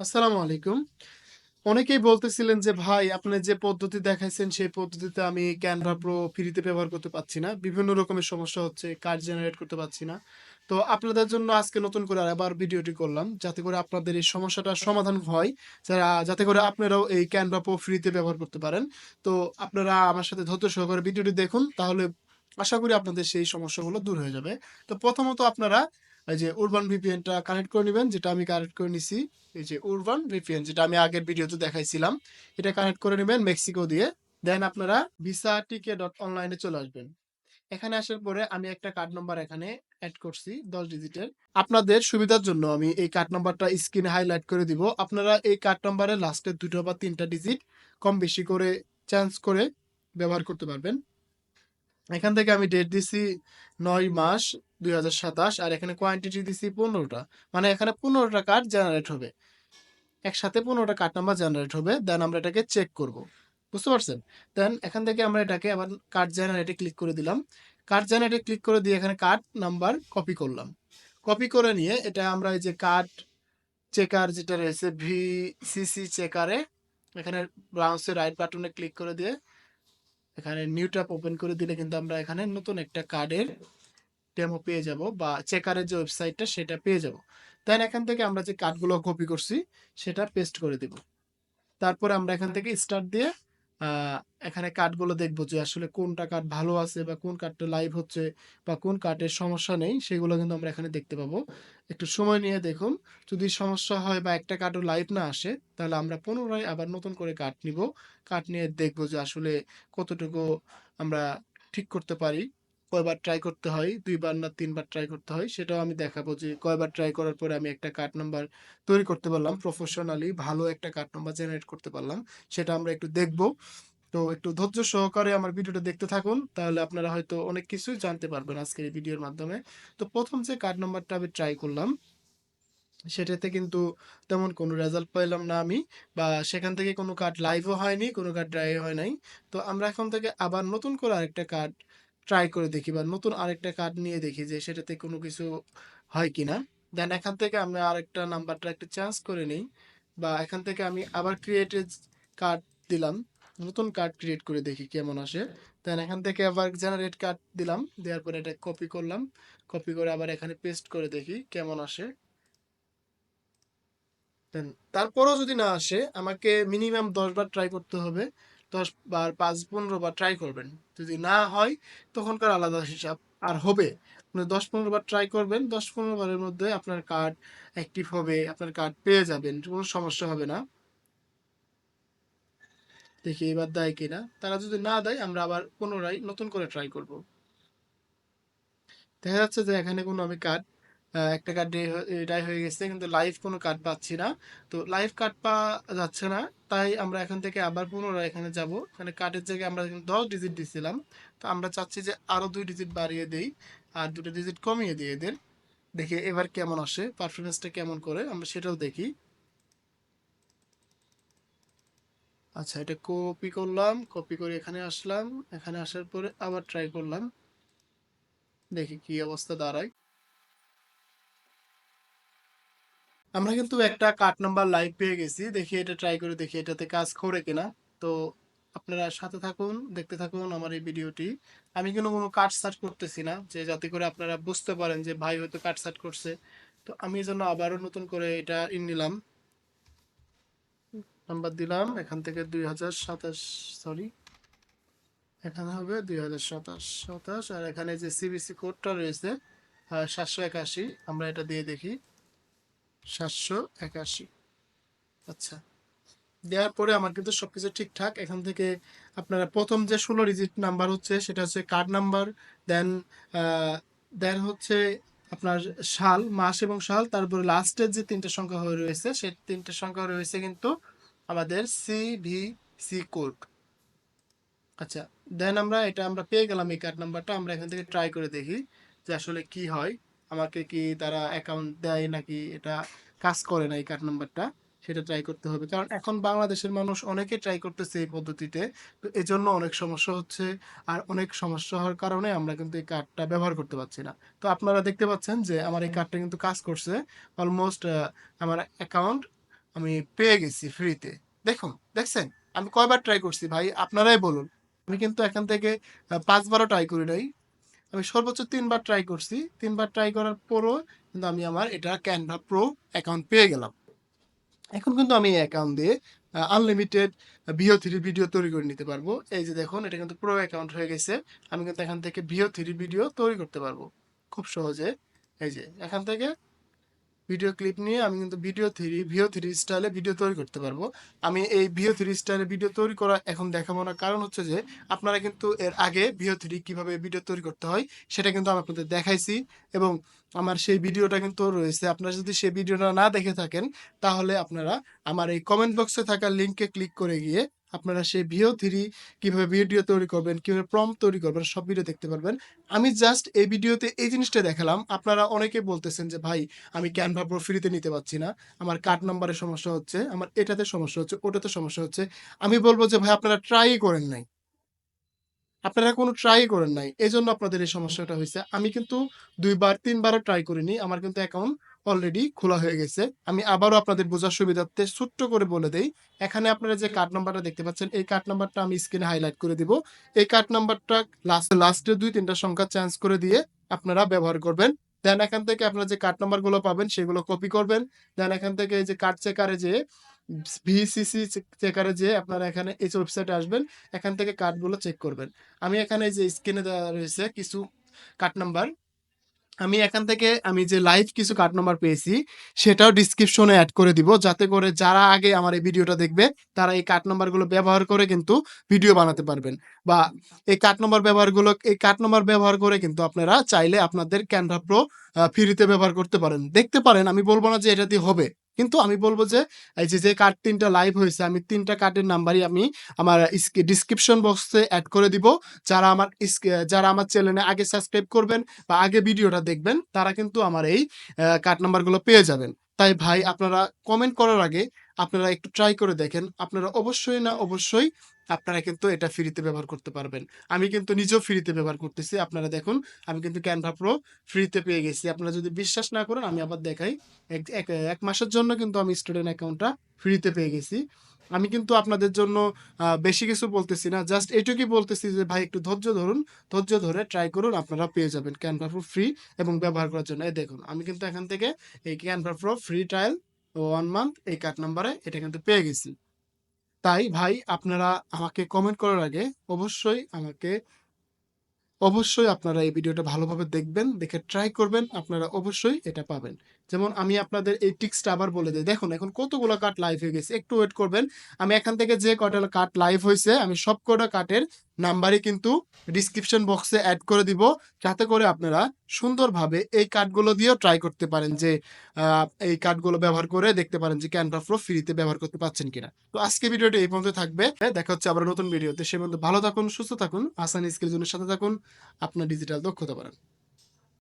আসসালামু আলাইকুম। অনেকেই বলতেছিলেন যে, "ভাই আপনি যে পদ্ধতি দেখাইছেন সেই পদ্ধতিতে আমি Canva Pro ফ্রিতে ব্যবহার করতে পারছি না। বিভিন্ন রকমের সমস্যা হচ্ছে, কার্ড জেনারেট করতে পারছি না।" তো আপনাদের জন্য আজকে নতুন করে আবার ভিডিওটি করলাম। যাতে করে আপনাদের এই সমস্যাটার সমাধান হয়। যারা যাতে করে আপনারাও এই Canva Pro ফ্রিতে ব্যবহার করতে পারেন। তো আপনারা আমার সাথে ধৈর্য সহকারে ভিডিওটি দেখুন। তাহলে আশা করি আপনাদের সেই সমস্যাগুলো দূর হয়ে যাবে। তো প্রথমত আপনারা এই যে উরবান VPN টা কানেক্ট করে নিবেন, যেটা আমি কানেক্ট করে নিছি। এই যে উরবান ভিপিএন যেটা আমি আগের ভিডিওতে দেখাইছিলাম। এটা কানেক্ট করে নিবেন মেক্সিকো দিয়ে। দেন আপনারা ভিসা টিকে ডট অনলাইনে চলে আসবেন। এখানে আসার পরে আমি একটা কার্ড নাম্বার এখানে অ্যাড করছি ১০ ডিজিটের। আপনাদের সুবিধার জন্য আমি এই কার্ড নাম্বারটা স্ক্রিনে হাইলাইট করে দিব। আপনারা এই কার্ড নাম্বারের লাস্টের ২ টা বা তিনটা ডিজিট কম বেশি করে চেঞ্জ করে ব্যবহার করতে পারবেন। এখান থেকে আমি ডেট দিছি নয় মাস ২০২৭ আর এখানে কোয়ান্টিটি দিছি পনেরোটা মানে এখানে ১৫ টা কার্ড জেনারেট হবে। একসাথে ১৫ টা কার্ড নাম্বার জেনারেট হবে। দেন আমরা এটাকে চেক করব। বুঝতে পারছেন? দেন এখান থেকে আমরা এটাকে আবার কার্ড জেনারেটে ক্লিক করে দিলাম। কার্ড জেনারেটে ক্লিক করে দিয়ে এখানে কার্ড নাম্বার কপি করলাম। কপি করে নিয়ে এটা আমরা এই যে কার্ড চেকার যেটা রয়েছে ভি ভিসিসি চেকারে এখানে ব্রাউজে রাইট বাটনে ক্লিক করে দিয়ে এখানে নিউ ট্যাব ওপেন করে দিলে কিন্তু আমরা এখানে নতুন একটা কার্ডের ডেমো পেয়ে যাব বা চেকারের যে ওয়েবসাইটটা সেটা পেয়ে যাব। দেন এখান থেকে আমরা যে কার্ডগুলো কপি করছি, সেটা পেস্ট করে দিব। তারপরে আমরা এখান থেকে স্টার্ট দিয়ে এখানে কার্ডগুলো দেখব যে আসলে কোনটা কার্ড ভালো আছে বা কোন কার্ডটা লাইভ হচ্ছে বা কোন কার্ডের সমস্যা নেই, সেগুলো কিন্তু আমরা এখানে দেখতে পাবো। একটু সময় নিয়ে দেখুন। যদি সমস্যা হয় বা একটা কার্ডও লাইভ না আসে, তাহলে আমরা পুনরায় আবার নতুন করে কার্ড নিব। কার্ড নিয়ে দেখব যে আসলে কতটুকু আমরা ঠিক করতে পারি। কয়বার ট্রাই করতে হয়, ২ বার না ৩ বার ট্রাই করতে হয় সেটাও আমি দেখাবো যে কয়বার ট্রাই করার পরে আমি একটা কার্ড নাম্বার তৈরি করতে পারলাম। প্রফেশনালি ভালো একটা কার্ড নাম্বার জেনারেট করতে পারলাম। সেটা আমরা একটু দেখব। তো একটু ধৈর্য সহকারে আমার ভিডিওটা দেখতে থাকুন। তাহলে আপনারা হয়তো অনেক কিছুই জানতে পারবেন আজকের এই ভিডিওর মাধ্যমে। তো প্রথম যে কার্ড নাম্বারটা আমি ট্রাই করলাম সেটাতে কিন্তু তেমন কোনো রেজাল্ট পাইলাম না আমি বা সেখান থেকে কোনো কার্ড লাইভও হয়নি, কোনো কার্ড ড্রাই হয় নাই। তো আমরা এখন থেকে আবার নতুন করে আরেকটা কার্ড ট্রাই করে দেখি বা নতুন আরেকটা কার্ড নিয়ে দেখি যে সেটাতে কোনো কিছু হয় কিনা। দেন এখান থেকে আমি আরেকটা নাম্বারটা একটু চেঞ্জ করে নিই বা এখান থেকে আমি আবার ক্রিয়েট এ কার্ড দিলাম। নতুন কার্ড ক্রিয়েট করে দেখি কেমন আসে। দেন এখান থেকে আবার জেনারেট কার্ড দিলাম। দেওয়ার পরে এটা কপি করলাম। কপি করে আবার এখানে পেস্ট করে দেখি কেমন আসে। দেন তারপরেও যদি না আসে, আমাকে মিনিমাম ১০ বার ট্রাই করতে হবে। ১০ বার ৫-১৫ বার ট্রাই করবেন। যদি না হয় তখনকার আলাদা হিসাব। আর হবে। আপনি দশ পনেরো বার ট্রাই করবেন। দশ পনেরো বারের মধ্যে আপনার কার্ড অ্যাক্টিভ হবে, আপনার কার্ড পেয়ে যাবেন। কোনো সমস্যা হবে না। দেখি এবার দেয় কিনা। তারা যদি না দেয় আমরা আবার পুনরায় নতুন করে ট্রাই করব। দেখা যাচ্ছে যে এখানে কোনো আমি কার্ড একটা কার্ড এটাই হয়ে গেছে কিন্তু লাইভ কোনো কার্ড পাচ্ছি না। তো লাইভ কার্ড পাওয়া যাচ্ছে না। তাই আমরা এখান থেকে আবার পুনরায় এখানে যাব। এখানে কার্ডের জায়গায় আমরা ১০ ডিজিট দিছিলাম। তো আমরা চাচ্ছি যে আরও দুই ডিজিট বাড়িয়ে দেই। আর দুটো ডিজিট কমিয়ে দিই এদের। দেখি এবার কেমন আসে, পারফরমেন্সটা কেমন করে আমরা সেটাও দেখি। আচ্ছা এটা কপি করলাম। কপি করে এখানে আসলাম। এখানে আসার পরে আবার ট্রাই করলাম। দেখি কি অবস্থা দাঁড়ায়। আমরা কিন্তু একটা কার্ড নাম্বার লাইভ পেয়ে গেছি। দেখি এটা ট্রাই করে দেখি এটাতে কাজ করে কিনা। তো আপনারা সাথে থাকুন, দেখতে থাকুন আমার এই ভিডিওটি। আমি কিন্তু কোনো কার্ড সার্চ করতেছি না যে যাতে করে আপনারা বুঝতে পারেন যে ভাই হয়তো কার্ড সার্চ করছে। তো আমি এজন্য আবারও নতুন করে এটা ই নিলাম। নাম্বার দিলাম। এখান থেকে ২০২৭ সরি। এখানে হবে ২০২৭ ২৭ আর এখানে যে সিবিসি কোডটা রয়েছে সাতশো ৭৮১ আমরা এটা দিয়ে দেখি। ৭৮১ আচ্ছা। দেওয়ার পরে আমার কিন্তু সবকিছু ঠিকঠাক। এখান থেকে আপনারা ১ম যে ১৬ ডিজিট নাম্বার হচ্ছে সেটা হচ্ছে কার্ড নাম্বার। দেন দেন হচ্ছে আপনার সাল, মাস এবং সাল। তারপরে লাস্টের যে ৩ টা সংখ্যা হয়ে রয়েছে সেই ৩ টা সংখ্যা রয়েছে কিন্তু আমাদের সিভিসি কোড। আচ্ছা। দেন আমরা এটা আমরা পেয়ে গেলাম এই কার্ড নাম্বারটা। আমরা এখান থেকে ট্রাই করে দেখি যে আসলে কি হয়। আমাকে কি তারা অ্যাকাউন্ট দেয় নাকি এটা কাজ করে না এই কার্ড নাম্বারটা। সেটা ট্রাই করতে হবে। কারণ এখন বাংলাদেশের মানুষ অনেকে ট্রাই করতেছে এই পদ্ধতিতে। তো এজন্য অনেক সমস্যা হচ্ছে। আর অনেক সমস্যা হওয়ার কারণে আমরা কিন্তু এই কার্ডটা ব্যবহার করতে পারছি না। তো আপনারা দেখতে পাচ্ছেন যে আমার এই কার্ডটা কিন্তু কাজ করছে। অলমোস্ট আমার অ্যাকাউন্ট আমি পেয়ে গেছি ফ্রিতে দেখুন, দেখছেন আমি কয়বার ট্রাই করছি ভাই, আপনারাই বলুন আমি কিন্তু এখান থেকে পাঁচবারও ট্রাই করি নাই আমি সর্বোচ্চ তিনবার ট্রাই করছি। তিনবার ট্রাই করার পরও কিন্তু আমি আমার এটা ক্যানভা প্রো অ্যাকাউন্ট পেয়ে গেলাম। এখন কিন্তু আমি অ্যাকাউন্ট দিয়ে আনলিমিটেড ভিও থ্রি ভিডিও তৈরি করে নিতে পারব। এই যে দেখুন, এটা কিন্তু প্রো অ্যাকাউন্ট হয়ে গেছে। আমি কিন্তু এখান থেকে ভিও থ্রি ভিডিও তৈরি করতে পারব। খুব সহজে। এই যে, এখান থেকে ভিডিও ক্লিপ নিয়ে আমি কিন্তু ভিডিও থ্রি ভিও থ্রি স্টাইলে ভিডিও তৈরি করতে পারব। আমি এই ভিও থ্রি স্টাইলে ভিডিও তৈরি করা এখন দেখাবো না। কারণ হচ্ছে যে, আপনারা কিন্তু এর আগে ভিও থ্রি কীভাবে ভিডিও তৈরি করতে হয়, সেটা কিন্তু আমি আপনাদের দেখাইছি এবং আমার সেই ভিডিওটা কিন্তু রয়েছে। আপনারা যদি সেই ভিডিওটা না দেখে থাকেন, তাহলে আপনারা আমার এই কমেন্ট বক্সে থাকা লিঙ্কে ক্লিক করে গিয়ে আপনারা সেই ভিও থ্রি কীভাবে ভিডিও তৈরি করবেন, কীভাবে প্রম তৈরি করবেন, সব ভিডিও দেখতে পারবেন। আমি জাস্ট এই ভিডিওতে এই জিনিসটা দেখালাম। আপনারা অনেকে বলতেছেন যে, ভাই, আমি ক্যানভা প্রো ফ্রিতে নিতে পারছি না। আমার কার্ড নাম্বারের সমস্যা হচ্ছে, আমার এটাতে সমস্যা হচ্ছে, ওটাতে সমস্যা হচ্ছে। আমি বলব যে, ভাই, আপনারা ট্রাই করেন নাই। আপনারা কোনো ট্রাই করেন নাই। এই জন্য আপনাদের এই সমস্যাটা হয়েছে। আমি কিন্তু দুইবার, তিনবারও ট্রাই করিনি। আমার কিন্তু অ্যাকাউন্ট অলরেডি খোলা হয়ে গেছে। আমি আবারও আপনাদের বোঝার সুবিধার্থে ছোট্ট করে বলে দেই, এখানে আপনারা যে কার্ড নাম্বারটা দেখতে পাচ্ছেন, এই কার্ড নাম্বারটা আমি স্ক্রিনে হাইলাইট করে দিব। এই কার্ড নাম্বারটা লাস্ট লাস্টে দুই, তিনটা সংখ্যা চেঞ্জ করে দিয়ে আপনারা ব্যবহার করবেন। দেন এখান থেকে আপনারা যে কার্ড নাম্বারগুলো পাবেন, সেগুলো কপি করবেন। দেন এখান থেকে এই যে কার্ড চেকারে যে ভিসিসি চেকারে যে আপনারা এখানে এই ওয়েবসাইটে আসবেন, এখান থেকে কার্ডগুলো চেক করবেন। আমি এখানে যে স্ক্রিনে দেওয়া রয়েছে কিছু কার্ড নাম্বার আমি এখান থেকে আমি যে লাইভ কিছু কার্ড নাম্বার পেয়েছি, সেটাও ডিসক্রিপশনে অ্যাড করে দিব। যাতে করে যারা আগে আমার এই ভিডিওটা দেখবে, তারা এই কার্ড নাম্বারগুলো ব্যবহার করে কিন্তু ভিডিও বানাতে পারবেন। বা এই কার্ড নাম্বার ব্যবহারগুলো এই কার্ড নাম্বার ব্যবহার করে কিন্তু আপনারা চাইলে আপনাদের ক্যানভা প্রো ফ্রিতে ব্যবহার করতে পারেন। দেখতে পারেন, আমি বলব না যে এটা দিয়ে হবে। কিন্তু আমি বলব যে, এই যে যে কার্ড তিনটা লাইভ হয়েছে, আমি তিনটা কার্ডের নাম্বারই আমি আমার ডিসক্রিপশন বক্সে অ্যাড করে দিব। যারা আমার যারা আমার চ্যানেলে আগে সাবস্ক্রাইব করবেন বা আগে ভিডিওটা দেখবেন, তারা কিন্তু আমার এই কার্ড নাম্বারগুলো পেয়ে যাবেন। তাই ভাই, আপনারা কমেন্ট করার আগে আপনারা একটু ট্রাই করে দেখেন। আপনারা অবশ্যই না অবশ্যই আপনারা কিন্তু এটা ফ্রিতে ব্যবহার করতে পারবেন। আমি কিন্তু নিজেও ফ্রিতে ব্যবহার করতেছি। আপনারা দেখুন, আমি কিন্তু ক্যানভা প্রো ফ্রিতে পেয়ে গেছি। আপনারা যদি বিশ্বাস না করেন, আমি আবার দেখাই। এক মাসের জন্য কিন্তু আমি স্টুডেন্ট অ্যাকাউন্টটা ফ্রিতে পেয়ে গেছি। আমি কিন্তু আপনাদের জন্য বেশি কিছু বলতেছি না। জাস্ট এটুকুই বলতেছি যে, ভাই, একটু ধৈর্য ধরুন। ধৈর্য ধরে ট্রাই করুন, আপনারা পেয়ে যাবেন ক্যানভা প্রো ফ্রি এবং ব্যবহার করার জন্য। এই দেখুন, আমি কিন্তু এখান থেকে এই Canva pro free trial one month এই কার্ড নাম্বারে এটা কিন্তু পেয়ে গেছি। তাই ভাই আপনারা আমাকে কমেন্ট করার আগে অবশ্যই আমাকে, অবশ্যই আপনারা এই ভিডিওটা ভালোভাবে দেখবেন, দেখে ট্রাই করবেন, আপনারা অবশ্যই এটা পাবেন। যেমন আমি আপনাদের এই টিক্সটা আবার বলে দিই। দেখুন, এখন কতগুলো কার্ড লাইভ হয়ে গেছে। একটু ওয়েট করবেন। আমি এখান থেকে যে কটা কার্ড লাইভ হয়েছে, আমি সব কটা কার্ডের নাম্বারই কিন্তু ডিসক্রিপশন বক্সে অ্যাড করে দিব, যাতে করে আপনারা সুন্দরভাবে এই কার্ডগুলো দিয়েও ট্রাই করতে পারেন যে এই কার্ডগুলো ব্যবহার করে দেখতে পারেন যে ক্যানভা প্রো ফ্রিতে ব্যবহার করতে পারছেন কিনা। তো আজকে ভিডিওটা এই পর্যন্ত থাকবে। দেখা হচ্ছে আবার নতুন ভিডিওতে সে পর্যন্ত ভালো থাকুন, সুস্থ থাকুন, আসান স্কিল সাথে থাকুন। আপনার ডিজিটাল দক্ষতা বাড়ান।